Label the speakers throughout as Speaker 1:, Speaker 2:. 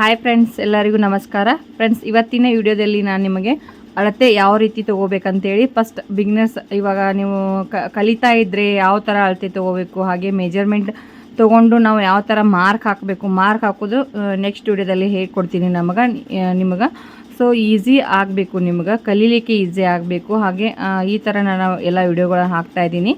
Speaker 1: Hi friends ಎಲ್ಲರಿಗೂ ನಮಸ್ಕಾರ. Friends ಇವತ್ತಿನ ವಿಡಿಯೋದಲ್ಲಿ ನಾನು ನಿಮಗೆ ಅಳತೆ ಯಾವ ರೀತಿ ತೊಗೋಬೇಕಂತೇಳಿ ಫಸ್ಟ್ ಬಿಗ್ನೆಸ್ ಇವಾಗ ನೀವು ಕಲಿತಾ ಇದ್ದರೆ ಯಾವ ಥರ ಅಳತೆ ತೊಗೋಬೇಕು, ಹಾಗೆ ಮೆಜರ್ಮೆಂಟ್ ತೊಗೊಂಡು ನಾವು ಯಾವ ಥರ ಮಾರ್ಕ್ ಹಾಕಬೇಕು ಮಾರ್ಕ್ ಹಾಕೋದು ನೆಕ್ಸ್ಟ್ ವಿಡಿಯೋದಲ್ಲಿ ಹೇಳ್ಕೊಡ್ತೀನಿ ನಮಗೆ ನಿಮಗೆ. ಸೊ ಈಸಿ ಆಗಬೇಕು ನಿಮ್ಗೆ, ಕಲೀಲಿಕ್ಕೆ ಈಸಿ ಆಗಬೇಕು. ಹಾಗೆ ಈ ಥರ ನಾನು ಎಲ್ಲ ವಿಡಿಯೋಗಳನ್ನ ಹಾಕ್ತಾ ಇದ್ದೀನಿ.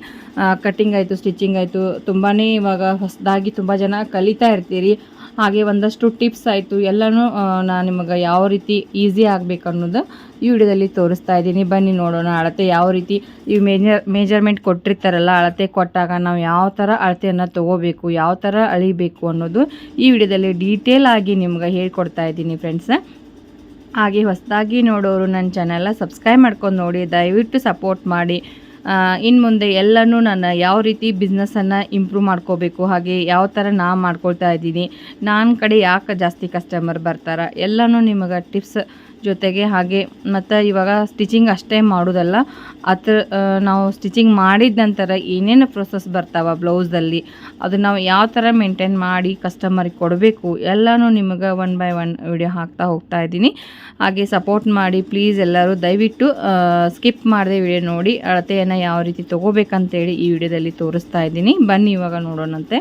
Speaker 1: ಕಟ್ಟಿಂಗ್ ಆಯಿತು ಸ್ಟಿಚಿಂಗ್ ಆಯಿತು ತುಂಬಾ ಇವಾಗ ಹೊಸದಾಗಿ ತುಂಬ ಜನ ಕಲಿತಾ ಇರ್ತೀರಿ. ಹಾಗೆ ಒಂದಷ್ಟು ಟಿಪ್ಸ್ ಆಯಿತು. ಎಲ್ಲನೂ ನಾನು ನಿಮಗೆ ಯಾವ ರೀತಿ ಈಸಿ ಆಗಬೇಕು ಅನ್ನೋದು ಈ ವಿಡಿಯೋದಲ್ಲಿ ತೋರಿಸ್ತಾ ಇದ್ದೀನಿ. ಬನ್ನಿ ನೋಡೋಣ ಅಳತೆ ಯಾವ ರೀತಿ ಈ ಮೇಜರ್, ಮೇಜರ್ಮೆಂಟ್ ಕೊಟ್ಟಿರ್ತಾರಲ್ಲ, ಅಳತೆ ಕೊಟ್ಟಾಗ ನಾವು ಯಾವ ಥರ ಅಳತೆಯನ್ನು ತೊಗೋಬೇಕು, ಯಾವ ಥರ ಅಳಿಬೇಕು ಅನ್ನೋದು ಈ ವಿಡಿಯೋದಲ್ಲಿ ಡೀಟೇಲ್ ಆಗಿ ನಿಮ್ಗೆ ಹೇಳ್ಕೊಡ್ತಾ ಇದ್ದೀನಿ ಫ್ರೆಂಡ್ಸ್. ಹಾಗೆ ಹೊಸದಾಗಿ ನೋಡೋರು ನನ್ನ ಚಾನೆಲ್ನ ಸಬ್ಸ್ಕ್ರೈಬ್ ಮಾಡ್ಕೊಂಡು ನೋಡಿ, ದಯವಿಟ್ಟು ಸಪೋರ್ಟ್ ಮಾಡಿ. ಇನ್ನು ಮುಂದೆ ಎಲ್ಲನೂ ನಾನು ಯಾವ ರೀತಿ ಬಿಸ್ನೆಸ್ಸನ್ನು ಇಂಪ್ರೂವ್ ಮಾಡ್ಕೋಬೇಕು, ಹಾಗೆ ಯಾವ ಥರ ನಾ ಮಾಡ್ಕೊಳ್ತಾ ಇದ್ದೀನಿ ನನ್ನ ಕಡೆ ಯಾಕೆ ಜಾಸ್ತಿ ಕಸ್ಟಮರ್ ಬರ್ತಾರೆ, ಎಲ್ಲನೂ ನಿಮಗೆ ಟಿಪ್ಸ್ ಜೊತೆಗೆ ಹಾಗೆ ಮತ್ತು ಇವಾಗ ಸ್ಟಿಚಿಂಗ್ ಅಷ್ಟೇ ಮಾಡೋದಲ್ಲ ಅದ್ರ ನಾವು ಸ್ಟಿಚಿಂಗ್ ಮಾಡಿದ ನಂತರ ಏನೇನು ಪ್ರೊಸೆಸ್ ಬರ್ತಾವ ಬ್ಲೌಸಲ್ಲಿ ಅದು ನಾವು ಯಾವ ಥರ ಮೇಂಟೈನ್ ಮಾಡಿ ಕಸ್ಟಮರಿಗೆ ಕೊಡಬೇಕು, ಎಲ್ಲನೂ ನಿಮಗೆ ಒನ್ ಬೈ ಒನ್ ವಿಡಿಯೋ ಹಾಕ್ತಾ ಹೋಗ್ತಾ ಇದ್ದೀನಿ. ಹಾಗೆ ಸಪೋರ್ಟ್ ಮಾಡಿ ಪ್ಲೀಸ್ ಎಲ್ಲರೂ ದಯವಿಟ್ಟು ಸ್ಕಿಪ್ ಮಾಡದೆ ವಿಡಿಯೋ ನೋಡಿ, ಅಳತೆಯನ್ನು ಯಾವ ರೀತಿ ತೊಗೋಬೇಕಂತೇಳಿ ಈ ವಿಡಿಯೋದಲ್ಲಿ ತೋರಿಸ್ತಾ ಇದ್ದೀನಿ. ಬನ್ನಿ ಇವಾಗ ನೋಡೋಣಂತೆ.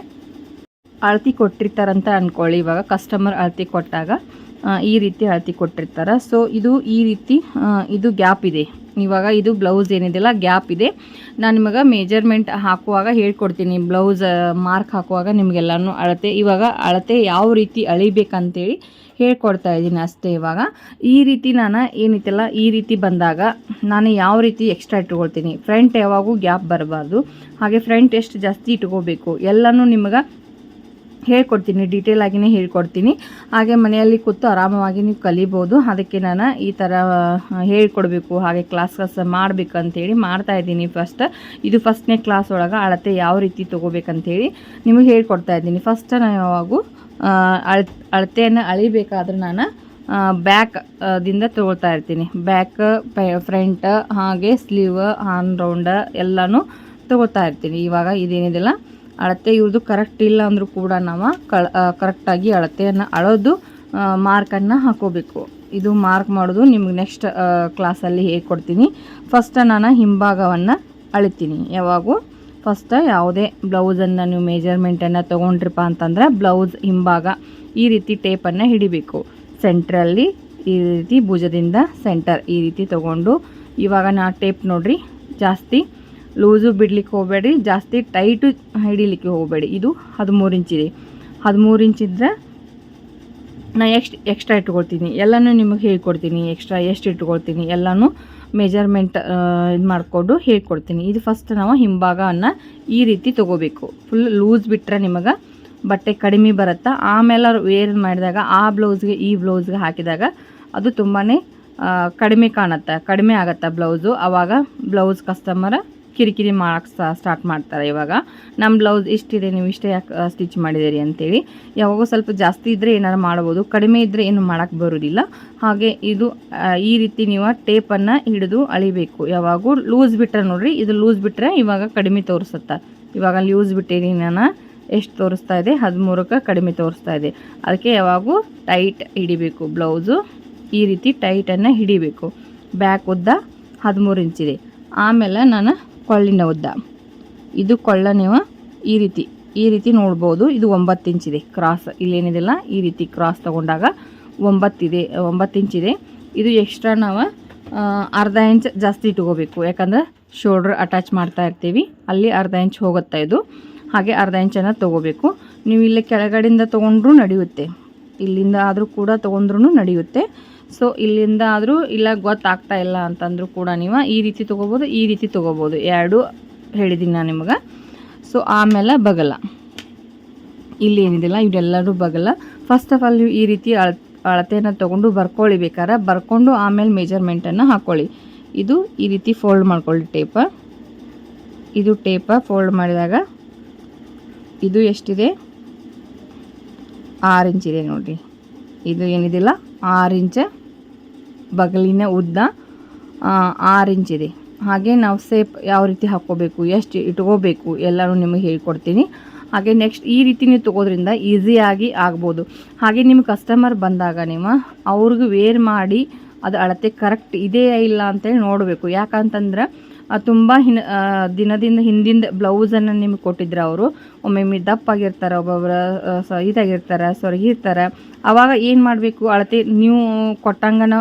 Speaker 1: ಅಳತಿ ಕೊಟ್ಟಿರ್ತಾರಂತ ಅಂದ್ಕೊಳ್ಳಿ ಇವಾಗ ಕಸ್ಟಮರ್ ಅಳತಿ ಕೊಟ್ಟಾಗ ಈ ರೀತಿ ಅಳತಿ ಕೊಟ್ಟಿರ್ತಾರೆ. ಸೊ ಇದು ಈ ರೀತಿ ಇದು ಗ್ಯಾಪ್ ಇದೆ. ಇವಾಗ ಇದು ಬ್ಲೌಸ್ ಏನಿದೆಯಲ್ಲ ಗ್ಯಾಪ್ ಇದೆ. ನಾನು ನಿಮಗೆ ಮೇಜರ್ಮೆಂಟ್ ಹಾಕುವಾಗ ಹೇಳ್ಕೊಡ್ತೀನಿ. ಬ್ಲೌಸ್ ಮಾರ್ಕ್ ಹಾಕುವಾಗ ನಿಮಗೆಲ್ಲನೂ ಅಳತೆ, ಇವಾಗ ಅಳತೆ ಯಾವ ರೀತಿ ಅಳಿಬೇಕಂತೇಳಿ ಹೇಳ್ಕೊಡ್ತಾ ಇದ್ದೀನಿ ಅಷ್ಟೇ ಇವಾಗ. ಈ ರೀತಿ ನಾನು ಏನಿತ್ತಲ್ಲ, ಈ ರೀತಿ ಬಂದಾಗ ನಾನು ಯಾವ ರೀತಿ ಎಕ್ಸ್ಟ್ರಾ ಇಟ್ಕೊಳ್ತೀನಿ. ಫ್ರಂಟ್ ಯಾವಾಗೂ ಗ್ಯಾಪ್ ಬರಬಾರ್ದು. ಹಾಗೆ ಫ್ರಂಟ್ ಎಷ್ಟು ಜಾಸ್ತಿ ಇಟ್ಕೋಬೇಕು. ಎಲ್ಲನೂ ನಿಮಗೆ ಹೇಳ್ಕೊಡ್ತೀನಿ ಡೀಟೇಲ್ ಆಗಿನೇ ಹೇಳ್ಕೊಡ್ತೀನಿ. ಹಾಗೆ ಮನೆಯಲ್ಲಿ ಕೂತು ಆರಾಮವಾಗಿ ನೀವು ಕಲಿಬೋದು. ಅದಕ್ಕೆ ನಾನು ಈ ಥರ ಹೇಳ್ಕೊಡ್ಬೇಕು, ಹಾಗೆ ಕ್ಲಾಸ್ ಕ್ಲಾಸ್ ಮಾಡಬೇಕು ಮಾಡ್ತಾ ಇದ್ದೀನಿ ಫಸ್ಟ್ ಇದು ಫಸ್ಟ್ನೇ ಕ್ಲಾಸ್ ಒಳಗೆ ಅಳತೆ ಯಾವ ರೀತಿ ತೊಗೋಬೇಕಂತೇಳಿ ನಿಮಗೆ ಹೇಳ್ಕೊಡ್ತಾ ಇದ್ದೀನಿ. ಫಸ್ಟ್ ನಾನು ಯಾವಾಗೂ ಅಳ, ಅಳತೆಯನ್ನು ಅಳಿಬೇಕಾದ್ರೆ ನಾನು ಬ್ಯಾಕ್ ದಿಂದ ತೊಗೊಳ್ತಾ ಇರ್ತೀನಿ. ಬ್ಯಾಕ್ ಫ್ರಂಟ್ ಹಾಗೆ ಸ್ಲೀವ್ ಆನ್ ರೌಂಡ ಎಲ್ಲನೂ ತೊಗೊಳ್ತಾ ಇರ್ತೀನಿ. ಇವಾಗ ಇದೇನಿದೆಲ್ಲ ಅಳತೆ ಇವ್ರದ್ದು ಕರೆಕ್ಟ್ ಇಲ್ಲ ಅಂದರೂ ಕೂಡ ನಾವು ಕಳ ಕರೆಕ್ಟಾಗಿ ಅಳತೆಯನ್ನು ಅಳೋದು ಮಾರ್ಕನ್ನು ಹಾಕೋಬೇಕು. ಇದು ಮಾರ್ಕ್ ಮಾಡೋದು ನಿಮ್ಗೆ ನೆಕ್ಸ್ಟ್ ಕ್ಲಾಸಲ್ಲಿ ಹೇಳ್ಕೊಡ್ತೀನಿ ಫಸ್ಟ್ ನಾನು ಹಿಂಭಾಗವನ್ನು ಅಳಿತೀನಿ. ಯಾವಾಗೂ ಫಸ್ಟ್ ಯಾವುದೇ ಬ್ಲೌಸನ್ನು ನೀವು ಮೇಜರ್ಮೆಂಟನ್ನು ತೊಗೊಂಡ್ರಿಪ್ಪ ಅಂತಂದ್ರೆ ಬ್ಲೌಸ್ ಹಿಂಭಾಗ ಈ ರೀತಿ ಟೇಪನ್ನು ಹಿಡಿಬೇಕು. ಸೆಂಟ್ರಲ್ಲಿ ಈ ರೀತಿ ಭುಜದಿಂದ ಸೆಂಟರ್ ಈ ರೀತಿ ತೊಗೊಂಡು ಇವಾಗ ನಾ ಟೇಪ್ ನೋಡ್ರಿ ಜಾಸ್ತಿ ಲೂಸು ಬಿಡ್ಲಿಕ್ಕೆ ಹೋಗಬೇಡಿ ಜಾಸ್ತಿ ಟೈಟು ಹಿಡಿಲಿಕ್ಕೆ ಹೋಗಬೇಡಿ ಇದು ಹದಿಮೂರು ಇಂಚಿದೆ ಹದಿಮೂರು ಇಂಚಿದ್ರೆ ನಾ ಎಕ್ಸ್ಟ್ ಎಕ್ಸ್ಟ್ರಾ ಇಟ್ಕೊಳ್ತೀನಿ. ಎಲ್ಲನೂ ನಿಮಗೆ ಹೇಳ್ಕೊಡ್ತೀನಿ. ಎಕ್ಸ್ಟ್ರಾ ಎಷ್ಟು ಇಟ್ಕೊಳ್ತೀನಿ ಎಲ್ಲನೂ ಮೆಜರ್ಮೆಂಟ್ ಇದು ಮಾಡಿಕೊಂಡು ಹೇಳ್ಕೊಡ್ತೀನಿ. ಇದು ಫಸ್ಟ್ ನಾವು ಹಿಂಭಾಗವನ್ನು ಈ ರೀತಿ ತೊಗೋಬೇಕು. ಫುಲ್ ಲೂಸ್ ಬಿಟ್ಟರೆ ನಿಮಗೆ ಬಟ್ಟೆ ಕಡಿಮೆ ಬರುತ್ತಾ. ಆಮೇಲೆ ಅವ್ರು ವೇರ್ ಮಾಡಿದಾಗ ಆ ಬ್ಲೌಸ್ಗೆ ಈ ಬ್ಲೌಸ್ಗೆ ಹಾಕಿದಾಗ ಅದು ತುಂಬಾ ಕಡಿಮೆ ಕಾಣುತ್ತೆ. ಕಡಿಮೆ ಆಗುತ್ತೆ ಬ್ಲೌಸು ಆವಾಗ ಬ್ಲೌಸ್ ಕಸ್ಟಮರ ಕಿರಿಕಿರಿ ಮಾಡಕ್ಕೆ ಸ್ಟಾರ್ಟ್ ಮಾಡ್ತಾರೆ ಇವಾಗ. ನಮ್ಮ ಬ್ಲೌಸ್ ಇಷ್ಟಿದೆ, ನೀವು ಇಷ್ಟೇ ಯಾಕೆ ಸ್ಟಿಚ್ ಮಾಡಿದ್ದೀರಿ ಅಂತೇಳಿ. ಯಾವಾಗೋ ಸ್ವಲ್ಪ ಜಾಸ್ತಿ ಇದ್ದರೆ ಏನಾರು ಮಾಡ್ಬೋದು, ಕಡಿಮೆ ಇದ್ದರೆ ಏನು ಮಾಡೋಕ್ಕೆ ಬರೋದಿಲ್ಲ. ಹಾಗೆ ಇದು ಈ ರೀತಿ ನೀವು ಟೇಪನ್ನು ಹಿಡಿದು ಅಳಿಬೇಕು. ಯಾವಾಗೂ ಲೂಸ್ ಬಿಟ್ಟರೆ ನೋಡಿರಿ, ಇದು ಲೂಸ್ ಬಿಟ್ಟರೆ ಇವಾಗ ಕಡಿಮೆ ತೋರಿಸುತ್ತೆ. ಇವಾಗ ಲೂಸ್ ಬಿಟ್ಟಿನಿ ನಾನು ಎಷ್ಟು ತೋರಿಸ್ತಾ ಇದೆ, ಹದಿಮೂರಕ್ಕೆ ಕಡಿಮೆ ತೋರಿಸ್ತಾ ಇದೆ. ಅದಕ್ಕೆ ಯಾವಾಗೂ ಟೈಟ್ ಹಿಡಿಬೇಕು ಬ್ಲೌಸು. ಈ ರೀತಿ ಟೈಟನ್ನು ಹಿಡಿಬೇಕು. ಬ್ಯಾಕ್ ಉದ್ದ ಹದಿಮೂರು ಇಂಚಿದೆ. ಆಮೇಲೆ ನಾನು ಕೊಳ್ಳಿನ ಉದ್ದ. ಇದು ಕೊಳ್ಳ ನೀವು ಈ ರೀತಿ. ಈ ರೀತಿ ನೋಡ್ಬೋದು. ಇದು ಒಂಬತ್ತು ಇಂಚಿದೆ ಕ್ರಾಸ್. ಇಲ್ಲೇನಿದೆಲ್ಲ. ಈ ರೀತಿ ಕ್ರಾಸ್ ತಗೊಂಡಾಗ ಒಂಬತ್ತಿದೆ ಒಂಬತ್ತು ಇಂಚಿದೆ ಇದು. ಎಕ್ಸ್ಟ್ರಾ ನಾವು ಅರ್ಧ ಇಂಚ್ ಜಾಸ್ತಿ ಇಟ್ಕೋಬೇಕು. ಯಾಕಂದ್ರೆ ಶೋಲ್ಡ್ರ್ ಅಟ್ಯಾಚ್ ಮಾಡ್ತಾ ಇರ್ತೀವಿ. ಅಲ್ಲಿ ಅರ್ಧ ಇಂಚ್ ಹೋಗುತ್ತೆ ಇದು. ಹಾಗೆ ಅರ್ಧ ಇಂಚನ್ನು ತೊಗೋಬೇಕು. ನೀವು ಇಲ್ಲಿ ಕೆಳಗಡೆಯಿಂದ ತೊಗೊಂಡ್ರೂ ನಡೆಯುತ್ತೆ. ಇಲ್ಲಿಂದ ಆದರೂ ಕೂಡ ತೊಗೊಂಡ್ರೂ ನಡೆಯುತ್ತೆ. ಸೊ ಇಲ್ಲಿಂದ ಆದರೂ ಇಲ್ಲ, ಗೊತ್ತಾಗ್ತಾ ಇಲ್ಲ ಅಂತಂದರೂ ಕೂಡ ನೀವು ಈ ರೀತಿ ತೊಗೋಬೋದು, ಈ ರೀತಿ ತೊಗೋಬೋದು. ಎರಡು ಹೇಳಿದ್ದೀನಿ ನಾನು ನಿಮಗೆ. ಸೊ ಆಮೇಲೆ ಬಗಲ. ಇಲ್ಲಿ ಏನಿದೆಲ್ಲ, ಇವರೆಲ್ಲರೂ ಬಗಲ. ಫಸ್ಟ್ ಆಫ್ ಆಲ್ ನೀವು ಈ ರೀತಿ ಅಳ ಅಳತೆಯನ್ನು ತೊಗೊಂಡು ಬರ್ಕೊಳ್ಳಿ ಬೇಕಾದ್ರೆ. ಬರ್ಕೊಂಡು ಆಮೇಲೆ ಮೆಜರ್ಮೆಂಟನ್ನು ಹಾಕ್ಕೊಳ್ಳಿ ಇದು ಈ ರೀತಿ ಫೋಲ್ಡ್ ಮಾಡ್ಕೊಳ್ಳಿ ಟೇಪ ಇದು ಟೇಪ ಫೋಲ್ಡ್ ಮಾಡಿದಾಗ ಇದು ಎಷ್ಟಿದೆ? ಆರು ಇಂಚಿದೆ ನೋಡಿರಿ. ಇದು ಏನಿದಿಲ್ಲ? ಆರು ಇಂಚ ಬಗಲಿನ ಉದ್ದ ಆರು ಇಂಚ್ ಇದೆ. ಹಾಗೆ ನಾವು ಸೇಪ್ ಯಾವ ರೀತಿ ಹಾಕ್ಕೋಬೇಕು, ಎಷ್ಟು ಇಟ್ಕೋಬೇಕು ಎಲ್ಲನೂ ನಿಮಗೆ ಹೇಳ್ಕೊಡ್ತೀನಿ. ಹಾಗೆ ನೆಕ್ಸ್ಟ್ ಈ ರೀತಿ ನೀವು ತೊಗೋದ್ರಿಂದ ಈಸಿಯಾಗಿ ಆಗ್ಬೋದು. ಹಾಗೆ ನಿಮ್ಮ ಕಸ್ಟಮರ್ ಬಂದಾಗ ನೀವು ಅವ್ರಿಗೆ ವೇರ್ ಮಾಡಿ, ಅದು ಅಳತೆ ಕರೆಕ್ಟ್ ಇದೆಯಾ ಇಲ್ಲ ಅಂತೇಳಿ ನೋಡಬೇಕು. ಯಾಕಂತಂದ್ರೆ ತುಂಬ ಹಿನ ದಿನದಿಂದ ಹಿಂದಿಂದ ಬ್ಲೌಸನ್ನು ನಿಮಗೆ ಕೊಟ್ಟಿದ್ರು ಅವರು. ಒಮ್ಮೊಮ್ಮೆ ದಪ್ಪಾಗಿರ್ತಾರೆ ಒಬ್ಬೊಬ್ಬರ ಸ ಇದಾಗಿರ್ತಾರೆ ಸೊರಗಿರ್ತಾರೆ. ಆವಾಗ ಏನು ಮಾಡಬೇಕು? ಅಳತೆ, ನೀವು ಕೊಟ್ಟಂಗನ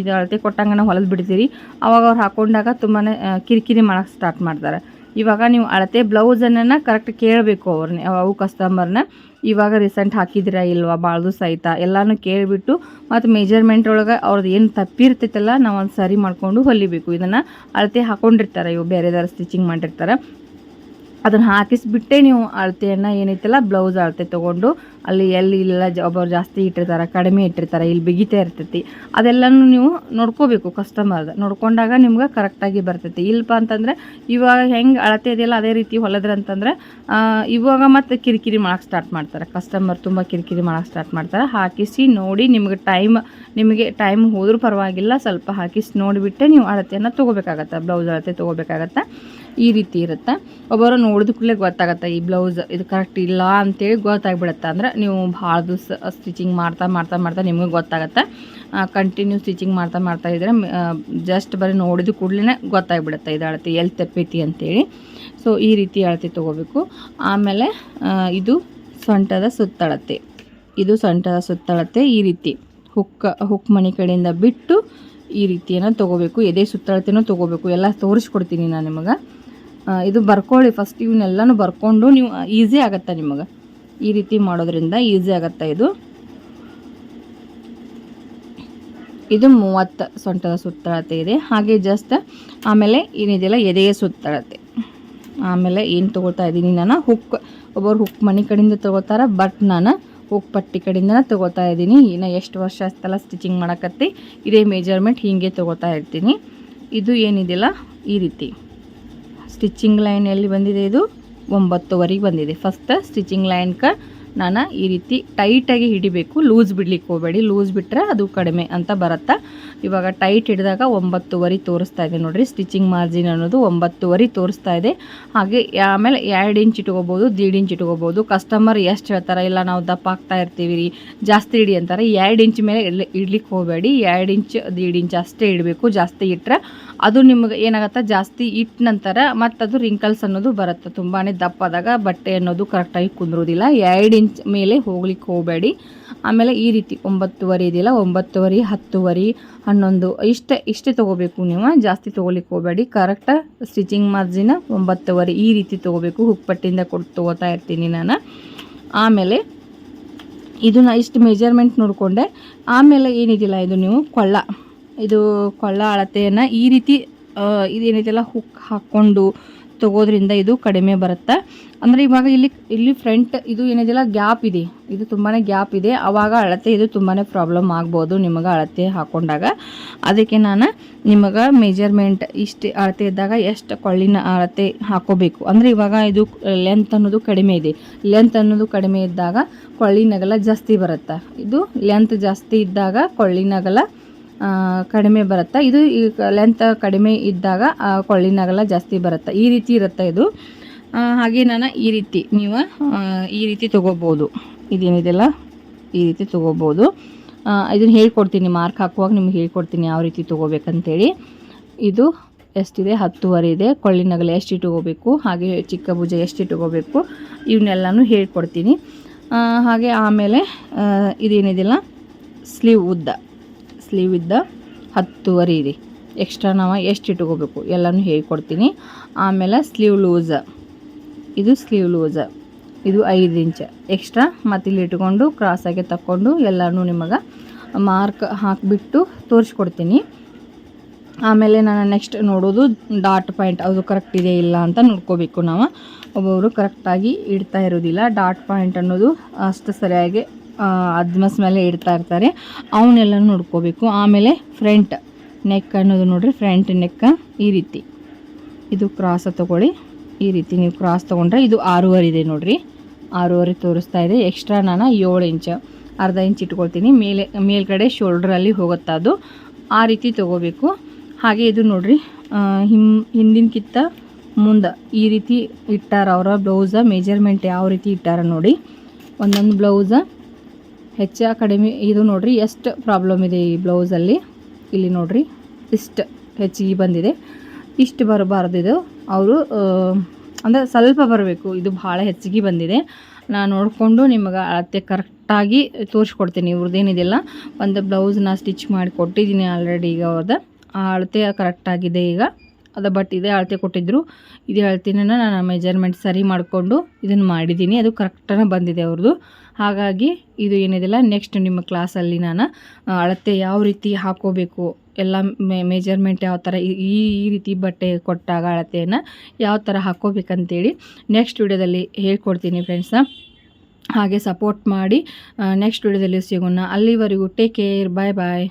Speaker 1: ಇದು ಅಳತೆ ಕೊಟ್ಟಂಗನ ಹೊಲದ್ ಬಿಡ್ತೀರಿ. ಅವಾಗ ಅವ್ರು ಹಾಕೊಂಡಾಗ ತುಂಬಾ ಕಿರಿಕಿರಿ ಮಾಡೋಕ್ಕೆ ಸ್ಟಾರ್ಟ್ ಮಾಡ್ತಾರೆ. ಇವಾಗ ನೀವು ಅಳತೆ ಬ್ಲೌಸನ್ನು ಕರೆಕ್ಟ್ ಕೇಳಬೇಕು ಅವ್ರನ್ನ ಅವು ಕಸ್ಟಮರ್ನ ಇವಾಗ ರೀಸೆಂಟ್ ಹಾಕಿದಿರಾ ಇಲ್ವಾ? ಭಾಳ ದಿವಸ ಆಯ್ತಾ ಎಲ್ಲನೂ ಕೇಳಿಬಿಟ್ಟು ಮತ್ತು ಮೆಜರ್ಮೆಂಟ್ ಒಳಗೆ ಅವ್ರದ್ದು ಏನು ತಪ್ಪಿರ್ತೈತಲ್ಲ ನಾವು ಒಂದು ಸರಿ ಮಾಡಿಕೊಂಡು ಹೊಲಿಬೇಕು. ಇದನ್ನು ಅಳತೆ ಹಾಕೊಂಡಿರ್ತಾರೆ ಇವು ಬೇರೆದಾರ ಸ್ಟಿಚಿಂಗ್ ಮಾಡಿರ್ತಾರೆ. ಅದನ್ನು ಹಾಕಿಸ್ಬಿಟ್ಟೆ ನೀವು ಅಳತೆಯನ್ನು ಏನೈತಲ್ಲ ಬ್ಲೌಸ್ ಅಳತೆ ತೊಗೊಂಡು ಅಲ್ಲಿ ಎಲ್ಲಿ ಇಲ್ಲ ಒಬ್ಬರು ಜಾಸ್ತಿ ಇಟ್ಟಿರ್ತಾರೆ, ಕಡಿಮೆ ಇಟ್ಟಿರ್ತಾರೆ, ಇಲ್ಲಿ ಬಿಗಿತಾ ಇರ್ತೈತಿ. ಅದೆಲ್ಲನೂ ನೀವು ನೋಡ್ಕೋಬೇಕು ಕಸ್ಟಮರ್ದು ನೋಡ್ಕೊಂಡಾಗ ನಿಮ್ಗೆ ಕರೆಕ್ಟಾಗಿ ಬರ್ತೈತಿ. ಇಲ್ಲಪ್ಪ ಅಂತಂದರೆ ಇವಾಗ ಹೆಂಗೆ ಅಳತೆ ಇದೆಯಲ್ಲ, ಅದೇ ರೀತಿ ಹೊಲದ್ರ ಅಂತಂದ್ರೆ ಇವಾಗ ಮತ್ತೆ ಕಿರಿಕಿರಿ ಮಾಡೋಕೆ ಸ್ಟಾರ್ಟ್ ಮಾಡ್ತಾರೆ. ಕಸ್ಟಮರ್ ತುಂಬ ಕಿರಿಕಿರಿ ಮಾಡೋಕೆ ಸ್ಟಾರ್ಟ್ ಮಾಡ್ತಾರೆ. ಹಾಕಿಸಿ ನೋಡಿ ನಿಮಗೆ ಟೈಮ್ ನಿಮಗೆ ಟೈಮ್ ಹೋದರೂ ಪರವಾಗಿಲ್ಲ, ಸ್ವಲ್ಪ ಹಾಕಿಸಿ ನೋಡಿಬಿಟ್ಟೆ ನೀವು ಅಳತೆಯನ್ನು ತೊಗೋಬೇಕಾಗತ್ತೆ ಬ್ಲೌಸ್ ಅಳತೆ ತೊಗೋಬೇಕಾಗತ್ತೆ. ಈ ರೀತಿ ಇರುತ್ತೆ. ಒಬ್ಬರು ನೋಡಿದ ಕೂಡಲೇ ಗೊತ್ತಾಗತ್ತೆ, ಈ ಬ್ಲೌಸ್ ಇದು ಕರೆಕ್ಟ್ ಇಲ್ಲ ಅಂತೇಳಿ ಗೊತ್ತಾಗ್ಬಿಡುತ್ತೆ. ಅಂದ್ರೆ ನೀವು ಭಾಳ ದಿವಸ ಸ್ಟಿಚಿಂಗ್ ಮಾಡ್ತಾ ಮಾಡ್ತಾ ಮಾಡ್ತಾ ನಿಮಗೆ ಗೊತ್ತಾಗತ್ತೆ. ಕಂಟಿನ್ಯೂ ಸ್ಟಿಚಿಂಗ್ ಮಾಡ್ತಾ ಮಾಡ್ತಾ ಇದ್ರೆ ಜಸ್ಟ್ ಬರೀ ನೋಡಿದ ಕೂಡಲೇ ಗೊತ್ತಾಗ್ಬಿಡುತ್ತೆ ಇದು ಅಳತೆ ಎಲ್ಲಿ ತಪ್ಪೈತಿ ಅಂತೇಳಿ. ಸೊ ಈ ರೀತಿ ಅಳತೆ ತೊಗೋಬೇಕು. ಆಮೇಲೆ ಇದು ಸೊಂಟದ ಸುತ್ತಳತೆ. ಇದು ಸೊಂಟದ ಸುತ್ತಳತೆ ಈ ರೀತಿ. ಹುಕ್ಕ, ಹುಕ್ ಮನೆ ಕಡೆಯಿಂದ ಬಿಟ್ಟು ಈ ರೀತಿಯನ್ನು ತೊಗೋಬೇಕು. ಎದೆ ಸುತ್ತಳತೆನೂ ತೊಗೋಬೇಕು. ಎಲ್ಲ ತೋರಿಸ್ಕೊಡ್ತೀನಿ ನಾನು ನಿಮಗೆ. ಇದು ಬರ್ಕೊಳ್ಳಿ. ಫಸ್ಟ್ ಇವನ್ನೆಲ್ಲನೂ ಬರ್ಕೊಂಡು ನೀವು ಈಸಿ ಆಗತ್ತೆ ನಿಮಗೆ. ಈ ರೀತಿ ಮಾಡೋದ್ರಿಂದ ಈಸಿ ಆಗತ್ತೆ ಇದು. ಇದು ಮೂವತ್ತು ಸೊಂಟದ ಸುತ್ತಳತೆ ಇದೆ. ಹಾಗೆ ಜಸ್ಟ್ ಆಮೇಲೆ ಏನಿದೆಯಲ್ಲ, ಎದೆಯ ಸುತ್ತಳತೆ. ಆಮೇಲೆ ಏನು ತೊಗೊಳ್ತಾ ಇದ್ದೀನಿ ನಾನು? ಹುಕ್ ಒಬ್ಬರು ಹುಕ್ ಮನೆ ಕಡೆಯಿಂದ ತೊಗೋತಾರೆ ಬಟ್ ನಾನು ಹುಕ್ ಪಟ್ಟಿ ಕಡೆಯಿಂದ ತೊಗೋತಾ ಇದ್ದೀನಿ. ಇನ್ನು ಎಷ್ಟು ವರ್ಷ ಅಷ್ಟೆಲ್ಲ ಸ್ಟಿಚಿಂಗ್ ಮಾಡಕತ್ತಿ, ಇದೇ ಮೆಜರ್ಮೆಂಟ್ ಹೀಗೆ ತೊಗೋತಾ ಇರ್ತೀನಿ. ಇದು ಏನಿದೆಯಲ್ಲ, ಈ ರೀತಿ. ಸ್ಟಿಚಿಂಗ್ ಲೈನ್ ಎಲ್ಲಿ ಬಂದಿದೆ ಇದು ಒಂಬತ್ತುವರೆಗೆ ಬಂದಿದೆ. ಫಸ್ಟ್ ಸ್ಟಿಚಿಂಗ್ ಲೈನ್ಗೆ ನಾನು ಈ ರೀತಿ ಟೈಟಾಗಿ ಹಿಡಿಬೇಕು. ಲೂಸ್ ಬಿಡ್ಲಿಕ್ಕೆ ಹೋಗಬೇಡಿ. ಲೂಸ್ ಬಿಟ್ಟರೆ ಅದು ಕಡಿಮೆ ಅಂತ ಬರುತ್ತೆ? ಇವಾಗ ಟೈಟ್ ಹಿಡಿದಾಗ ಒಂಬತ್ತುವರೆ ತೋರಿಸ್ತಾ ಇದೆ ನೋಡಿರಿ. ಸ್ಟಿಚಿಂಗ್ ಮಾರ್ಜಿನ್ ಅನ್ನೋದು ಒಂಬತ್ತುವರೆ ತೋರಿಸ್ತಾ ಇದೆ. ಹಾಗೆ ಆಮೇಲೆ ಎರಡು ಇಂಚ್ ಇಟ್ಕೋಬೋದು, ದೀಡ್ ಇಂಚ್ ಇಟ್ಕೋಬೋದು. ಕಸ್ಟಮರ್ ಎಷ್ಟು ಹೇಳ್ತಾರೆ? ಇಲ್ಲ, ನಾವು ದಪ್ಪ ಆಗ್ತಾ ಇರ್ತೀವಿ ರೀ. ಜಾಸ್ತಿ ಇಡಿ ಅಂತಾರೆ. ಎರಡು ಇಂಚ್ ಮೇಲೆ ಇಡ್ಲಿ, ಇಡ್ಲಿಕ್ಕೆ ಹೋಗಬೇಡಿ. ಎರಡು ಇಂಚ್ ದೀಡ್ ಇಂಚ್ ಅಷ್ಟೇ ಇಡಬೇಕು. ಜಾಸ್ತಿ ಇಟ್ಟರೆ ಅದು ನಿಮ್ಗೆ ಏನಾಗುತ್ತೆ? ಜಾಸ್ತಿ ಇಟ್ಟ ನಂತರ ಮತ್ತು ಅದು ರಿಂಕಲ್ಸ್ ಅನ್ನೋದು ಬರುತ್ತೆ. ತುಂಬಾ ದಪ್ಪಾದಾಗ ಬಟ್ಟೆ ಅನ್ನೋದು ಕರೆಕ್ಟಾಗಿ ಕುಂದಿರೋದಿಲ್ಲ. ಎರಡು ಮೇಲೆ ಹೋಗ್ಲಿಕ್ಕೆ ಹೋಗಬೇಡಿ. ಆಮೇಲೆ ಈ ರೀತಿ ಒಂಬತ್ತುವರೆ ಇದೆಯಲ್ಲ, ಒಂಬತ್ತುವರೆ, ಹತ್ತುವರೆ, ಹನ್ನೊಂದು, ಇಷ್ಟೇ ಇಷ್ಟೇ ತೊಗೋಬೇಕು ನೀವು. ಜಾಸ್ತಿ ತೊಗೊಲಿಕ್ಕೆ ಹೋಗಬೇಡಿ. ಕರೆಕ್ಟ್ ಸ್ಟಿಚಿಂಗ್ ಮಾರ್ಜಿನ ಒಂಬತ್ತುವರೆ ಈ ರೀತಿ ತೊಗೋಬೇಕು. ಹುಕ್ಪಟ್ಟಿಂದ ಕೊಟ್ಟು ತೊಗೋತಾ ಇರ್ತೀನಿ ನಾನು. ಆಮೇಲೆ ಇದನ್ನ ಇಷ್ಟು ಮೆಜರ್ಮೆಂಟ್ ನೋಡಿಕೊಂಡೆ. ಆಮೇಲೆ ಏನಿದಿಲ್ಲ ಇದು ನೀವು ಕೊಳ್ಳ. ಇದು ಕೊಳ್ಳ ಅಳತೆಯನ್ನು ಈ ರೀತಿ ಇದೇನಿದೆಯಲ್ಲ, ಹುಕ್ ಹಾಕ್ಕೊಂಡು ತಗೋದ್ರಿಂದ ಇದು ಕಡಿಮೆ ಬರುತ್ತೆ. ಅಂದರೆ ಇವಾಗ ಇಲ್ಲಿ ಇಲ್ಲಿ ಫ್ರಂಟ್ ಇದು ಏನಿದೆಯಲ್ಲ ಗ್ಯಾಪ್ ಇದೆ. ಇದು ತುಂಬಾ ಗ್ಯಾಪ್ ಇದೆ. ಆವಾಗ ಅಳತೆ ಇದು ತುಂಬಾ ಪ್ರಾಬ್ಲಮ್ ಆಗ್ಬೋದು ನಿಮಗೆ ಅಳತೆ ಹಾಕೊಂಡಾಗ. ಅದಕ್ಕೆ ನಾನು ನಿಮಗೆ ಮೆಜರ್ಮೆಂಟ್ ಇಷ್ಟು ಅಳತೆ ಇದ್ದಾಗ ಎಷ್ಟು ಕೊಳ್ಳಿನ ಅಳತೆ ಹಾಕೋಬೇಕು. ಅಂದರೆ ಇವಾಗ ಇದು ಲೆಂತ್ ಅನ್ನೋದು ಕಡಿಮೆ ಇದೆ. ಲೆಂತ್ ಅನ್ನೋದು ಕಡಿಮೆ ಇದ್ದಾಗ ಕೊಳ್ಳಿನಗಲ ಜಾಸ್ತಿ ಬರುತ್ತೆ. ಇದು ಲೆಂತ್ ಜಾಸ್ತಿ ಇದ್ದಾಗ ಕೊಳ್ಳಿನಗಲ ಕಡಿಮೆ ಬರುತ್ತೆ? ಇದು ಈ ಲೆಂತ್ ಕಡಿಮೆ ಇದ್ದಾಗ ಆ, ಕೊಳ್ಳಿನಗಲ ಜಾಸ್ತಿ ಬರುತ್ತೆ? ಈ ರೀತಿ ಇರುತ್ತೆ ಇದು? ಹಾಗೆ ನಾನು ಈ ರೀತಿ ನೀವು ಈ ರೀತಿ ತೊಗೋಬೋದು. ಇದೇನಿದೆಲ್ಲ? ಈ ರೀತಿ ತೊಗೋಬೋದು. ಇದನ್ನು ಹೇಳ್ಕೊಡ್ತೀನಿ ಮಾರ್ಕ್ ಹಾಕುವಾಗ ನಿಮ್ಗೆ ಹೇಳ್ಕೊಡ್ತೀನಿ ಯಾವ ರೀತಿ ತೊಗೋಬೇಕಂತೇಳಿ. ಇದು ಎಷ್ಟಿದೆ? ಹತ್ತುವರೆ ಇದೆ. ಕೊಳ್ಳಿನಗಲ ಎಷ್ಟು ಇಟ್ಕೋಬೇಕು ಹಾಗೆ ಚಿಕ್ಕ ಭುಜ ಎಷ್ಟು ಇಟ್ಕೋಬೇಕು ಇವನ್ನೆಲ್ಲನೂ ಹೇಳ್ಕೊಡ್ತೀನಿ. ಹಾಗೆ ಆಮೇಲೆ ಇದೇನಿದೆಲ್ಲ? ಸ್ಲೀವ್ ಉದ್ದ. ಸ್ಲೀವ್ ಇದ್ದ ಹತ್ತುವರೆ ಇದೆ ಎಕ್ಸ್ಟ್ರಾ ನಾವು ಎಷ್ಟು ಇಟ್ಕೋಬೇಕು? ಎಲ್ಲನೂ ಹೇಳ್ಕೊಡ್ತೀನಿ. ಆಮೇಲೆ ಸ್ಲೀವ್ ಲೂಸ ಇದು ಸ್ಲೀವ್ ಲೂಸ ಇದು ಐದು ಇಂಚ. ಎಕ್ಸ್ಟ್ರಾ ಮತ್ತು ಇಲ್ಲಿ ಇಟ್ಕೊಂಡು ಕ್ರಾಸಾಗಿ ತಕ್ಕೊಂಡು ಎಲ್ಲನೂ ನಿಮಗೆ ಮಾರ್ಕ್ ಹಾಕಿಬಿಟ್ಟು ತೋರಿಸ್ಕೊಡ್ತೀನಿ. ಆಮೇಲೆ ನಾನು ನೆಕ್ಸ್ಟ್ ನೋಡೋದು ಡಾಟ್ ಪಾಯಿಂಟ್ ಅದು ಕರೆಕ್ಟ್ ಇದೆ ಇಲ್ಲ ಅಂತ ನೋಡ್ಕೋಬೇಕು ನಾವು. ಒಬ್ಬೊಬ್ಬರು ಕರೆಕ್ಟಾಗಿ ಇಡ್ತಾ ಇರೋದಿಲ್ಲ. ಡಾಟ್ ಪಾಯಿಂಟ್ ಅನ್ನೋದು ಅಷ್ಟು ಸರಿಯಾಗಿ ಅದ್ಮಸ್ ಮೇಲೆ ಇಡ್ತಾ ಇರ್ತಾರೆ. ಅವನ್ನೆಲ್ಲ ನೋಡ್ಕೋಬೇಕು. ಆಮೇಲೆ ಫ್ರಂಟ್ ನೆಕ್ ಅನ್ನೋದು ನೋಡ್ರಿ ಫ್ರಂಟ್ ನೆಕ್ಕ ಈ ರೀತಿ. ಇದು ಕ್ರಾಸ ತಗೊಳ್ಳಿ. ಈ ರೀತಿ ನೀವು ಕ್ರಾಸ್ ತೊಗೊಂಡ್ರೆ ಇದು ಆರೂವರೆ ಇದೆ ನೋಡಿರಿ. ಆರೂವರೆ ತೋರಿಸ್ತಾ ಇದೆ. ಎಕ್ಸ್ಟ್ರಾ ನಾನು ಏಳು ಇಂಚ್, ಅರ್ಧ ಇಂಚ್ ಇಟ್ಕೊಳ್ತೀನಿ. ಮೇಲೆ, ಮೇಲ್ಗಡೆ ಶೋಲ್ಡ್ರಲ್ಲಿ ಹೋಗುತ್ತಾ ಅದು. ಆ ರೀತಿ ತೊಗೋಬೇಕು. ಹಾಗೆ ಇದು ನೋಡಿರಿ ಹಿಮ್ ಹಿಂದಿನ ಕಿತ್ತ ಮುಂದೆ ಈ ರೀತಿ ಇಟ್ಟಾರ ಅವರ ಬ್ಲೌಸ ಮೆಜರ್ಮೆಂಟ್ ಯಾವ ರೀತಿ ಇಟ್ಟಾರ ನೋಡಿ. ಒಂದೊಂದು ಬ್ಲೌಸ ಹೆಚ್ಚು ಕಡಿಮೆ ಇದು ನೋಡಿರಿ, ಎಷ್ಟು ಪ್ರಾಬ್ಲಮ್ ಇದೆ ಈ ಬ್ಲೌಸಲ್ಲಿ ಇಲ್ಲಿ ನೋಡಿರಿ, ಇಷ್ಟು ಹೆಚ್ಚಿಗೆ ಬಂದಿದೆ. ಇಷ್ಟು ಬರಬಾರ್ದು ಇದು. ಅವರು ಅಂದರೆ ಸ್ವಲ್ಪ ಬರಬೇಕು, ಇದು ಭಾಳ ಹೆಚ್ಚಿಗೆ ಬಂದಿದೆ. ನಾನು ನೋಡಿಕೊಂಡು ನಿಮಗೆ ಅಳತೆ ಕರೆಕ್ಟಾಗಿ ತೋರಿಸ್ಕೊಡ್ತೀನಿ ಇವ್ರದ್ದೇನಿದೆಲ್ಲ ಒಂದು ಬ್ಲೌಸ್ನ ಸ್ಟಿಚ್ ಮಾಡಿ ಕೊಟ್ಟಿದ್ದೀನಿ ಆಲ್ರೆಡಿ ಈಗ ಅವ್ರದ್ದು ಆ ಅಳತೆ ಕರೆಕ್ಟಾಗಿದೆ ಈಗ. ಅದು ಬಟ್ ಇದೇ ಅಳತೆ ಕೊಟ್ಟಿದ್ದರು ಇದೇ ಅಳತೆನ ನಾನು ಮೆಜರ್ಮೆಂಟ್ ಸರಿ ಮಾಡಿಕೊಂಡು ಇದನ್ನು ಮಾಡಿದ್ದೀನಿ ಅದು ಕರೆಕ್ಟಾಗಿ ಬಂದಿದೆ ಅವ್ರದ್ದು ಹಾಗಾಗಿ ಇದು ಏನಿದೆಲ್ಲ ನೆಕ್ಸ್ಟ್ ನಿಮ್ಮ ಕ್ಲಾಸಲ್ಲಿ ನಾನು ಅಳತೆ ಯಾವ ರೀತಿ ಹಾಕೋಬೇಕು, ಎಲ್ಲ ಮೆಜರ್ಮೆಂಟ್ ಯಾವ ಥರ ಈ ಈ ರೀತಿ ಬಟ್ಟೆ ಕೊಟ್ಟಾಗ ಅಳತೆಯನ್ನು ಯಾವ ಥರ ಹಾಕ್ಕೋಬೇಕಂತೇಳಿ ನೆಕ್ಸ್ಟ್ ವಿಡಿಯೋದಲ್ಲಿ ಹೇಳ್ಕೊಡ್ತೀನಿ ಫ್ರೆಂಡ್ಸ ಹಾಗೆ ಸಪೋರ್ಟ್ ಮಾಡಿ ನೆಕ್ಸ್ಟ್ ವಿಡಿಯೋದಲ್ಲಿ ಸಿಗೋಣ. ಅಲ್ಲಿವರೆಗೂ ಟೇಕ್ ಕೇರ್ ಬಾಯ್ ಬಾಯ್